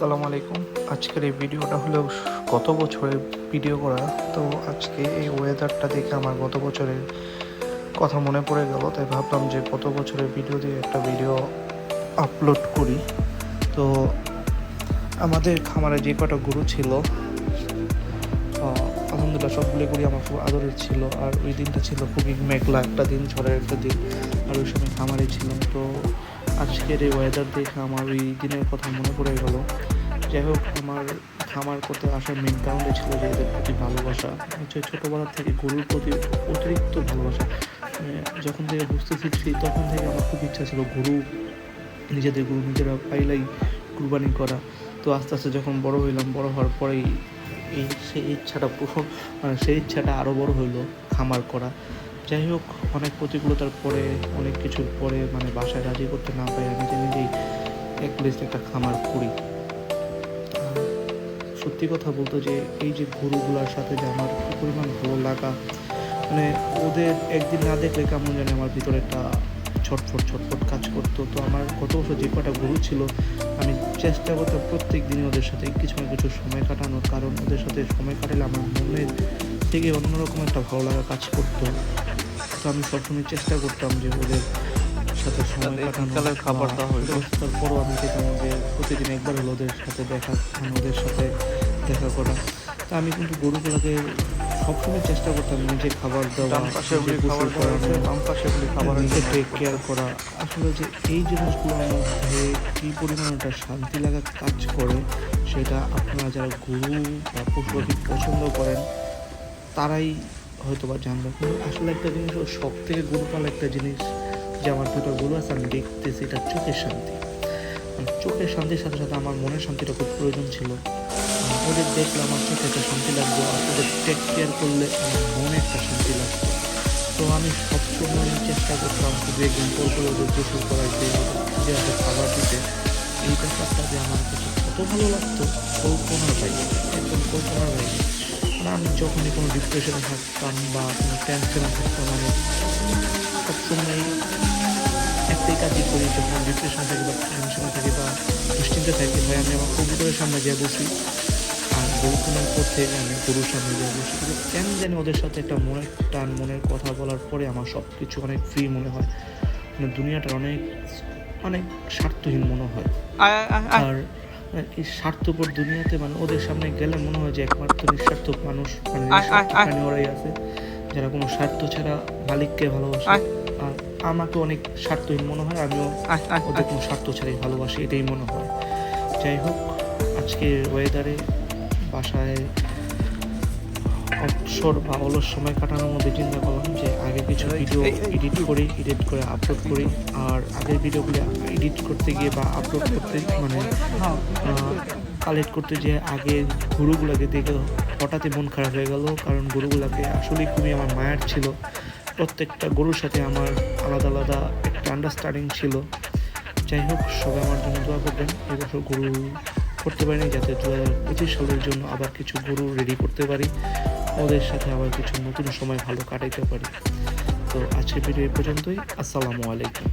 আসসালামু আলাইকুম। আজকের এই ভিডিওটা হলো গত বছরের ভিডিও করা। তো আজকে এই ওয়েদারটা দেখে আমার গত বছরের কথা মনে পড়ে গেল, তাই ভাবলাম যে গত বছরের ভিডিও দিয়ে একটা ভিডিও আপলোড করি। তো আমাদের খামারে যে কটা গরু ছিল আলহামদুলিল্লাহ সবগুলো গরু আমার খুব আদরের ছিল। আর ওই দিনটা ছিল খুবই মেঘলা, একটা দিন ঝড়ের একটা দিন, আর ওই সময় খামারে ছিলাম। তো আজকের এই ওয়েদার দেখে আমার ওই দিনের কথা মনে পড়ে গেল। যাই হোক, আমার খামার করতে আসার মেন কারণে ছিল যে এদের প্রতি ভালোবাসা। হচ্ছে ছোটোবেলা থেকে গরুর প্রতি অতিরিক্ত ভালোবাসা। মানে যখন থেকে বুঝতে শিখছি, তখন থেকে আমার খুব ইচ্ছা ছিল গরু, নিজেদের গরু নিজেরা পাইলাই কুরবানি করা। তো আস্তে আস্তে যখন বড় হইলাম, বড় হওয়ার পরেই এই সেই ইচ্ছাটা পূরণ মানে সেই ইচ্ছাটা আরও বড় হইল খামার করা। যাই হোক, অনেক প্রতিকূলতার পরে, অনেক কিছুর পরে মানে বাসায় রাজি করতে না পারি নিজে নিজেই এক লিস্ট একটা খামার করি। সত্যি কথা বলতো যে, এই যে গরুগুলোর সাথে যে আমার কি পরিমাণ ভালো লাগা মানে ওদের একদিন না দেখলে কেমন জানি আমার ভিতরে একটা ছটফট ছটফট কাজ করতো। তো আমার গত বছর যে কটা গরু ছিল, আমি চেষ্টা করতাম প্রত্যেক দিনই ওদের সাথে কিছু না কিছু সময় কাটানোর, কারণ ওদের সাথে সময় কাটালে আমার মনের থেকে অন্যরকম একটা ভালো লাগা কাজ করতো। আমি সবসময় চেষ্টা করতাম যে ওদের সাথে সময় তাদের খাবার দেওয়া হইল। ব্যস্ততার পরও আমি যেতাম যে প্রতিদিন একবার হলো ওদের সাথে দেখা ওদের সাথে দেখা করা। তা আমি কিন্তু গরুগুলোকে সবসময় চেষ্টা করতাম নিজে খাবার দেওয়া খাবার খাবার নিজে টেক কেয়ার করা। আসলে যে এই জিনিসগুলোর মধ্যে কী পরিমাণ একটা শান্তি লাগা কাজ করে সেটা আপনারা যারা গরু বা পশু পছন্দ করেন তারাই হয়তো বা জানবে। কিন্তু আসলে একটা জিনিস ও সব থেকে গরু একটা জিনিস যে আমার দুটো গরু আছে, আমি দেখতেছি এটা চোখের শান্তি। চোখের শান্তির সাথে সাথে আমার মনের শান্তিটা খুব প্রয়োজন ছিল। ওদের দেখলে আমার চোখে একটা শান্তি লাগতো আর ওদের টেক কেয়ার করলে আমার মনে একটা শান্তি লাগতো। তো আমি সবসময় চেষ্টা করতাম শুধু একদিন করে ওদের গোসল করাইতে যে একটা খাবার দিতে, এই ব্যাপারটা যে আমার কাছে কত ভালো লাগতো কল্পনার বাইরে একদম মানে আমি যখনই কোনো ডিপ্রেশনে থাকতাম বা কোনো টেনশনে থাকতাম আমি সবসময় একটাই কাজই করি যখন ডিপ্রেশনে থাকি বা টেনশনে থাকি বা দুশ্চিন্তা থাকি ভাই আমি আমার কম্পিউটারের সামনে গিয়ে বসি। আর গরু কেনার পর থেকে আমি গরুর সামনে গিয়ে বসি। কিন্তু কেন জানি ওদের সাথে একটা মনের টান মনের কথা বলার পরে আমার সব কিছু অনেক ফ্রি মনে হয়। মানে দুনিয়াটা অনেক অনেক স্বার্থহীন মনে হয়। আর এই স্বার্থপর দুনিয়াতে মানে ওদের সামনে গেলে মনে হয় যে একমাত্র নিঃস্বার্থ মানুষ মানে ওরাই আছে যারা কোনো স্বার্থ ছাড়া মালিককে ভালোবাসে। আর আমাকে অনেক স্বার্থহীন মনে হয় আমিও ওদের কোনো স্বার্থ ছাড়াই ভালোবাসি এটাই মনে হয়। যাই হোক আজকে ওয়েদারে বাসায় অবসর বা অলস সময় কাটানোর মধ্যে চিন্তা করলাম যে আগে কিছু ভিডিও এডিট করি এডিট করে আপলোড করি। আর আগের ভিডিওগুলো এডিট করতে গিয়ে বা আপলোড করতে মানে কালেক্ট করতে যে আগে গরুগুলোকে দেখে হঠাৎই মন খারাপ হয়ে গেল। কারণ গরুগুলোকে আসলেই খুবই আমার মায়ার ছিল। প্রত্যেকটা গরুর সাথে আমার আলাদা আলাদা একটা আন্ডারস্ট্যান্ডিং ছিল। যাই হোক সবাই আমার জন্য দোয়া করবেন। এবছর গরু করতে পারিনি যাতে দু হাজার পঁচিশ সালের জন্য আবার কিছু গরু রেডি করতে পারি। ওদের সাথে আবার কিছু নতুন সময় ভালো কাটাইতে পারি। তো আজকের ভিডিও এই পর্যন্তই। আসসালামু আলাইকুম।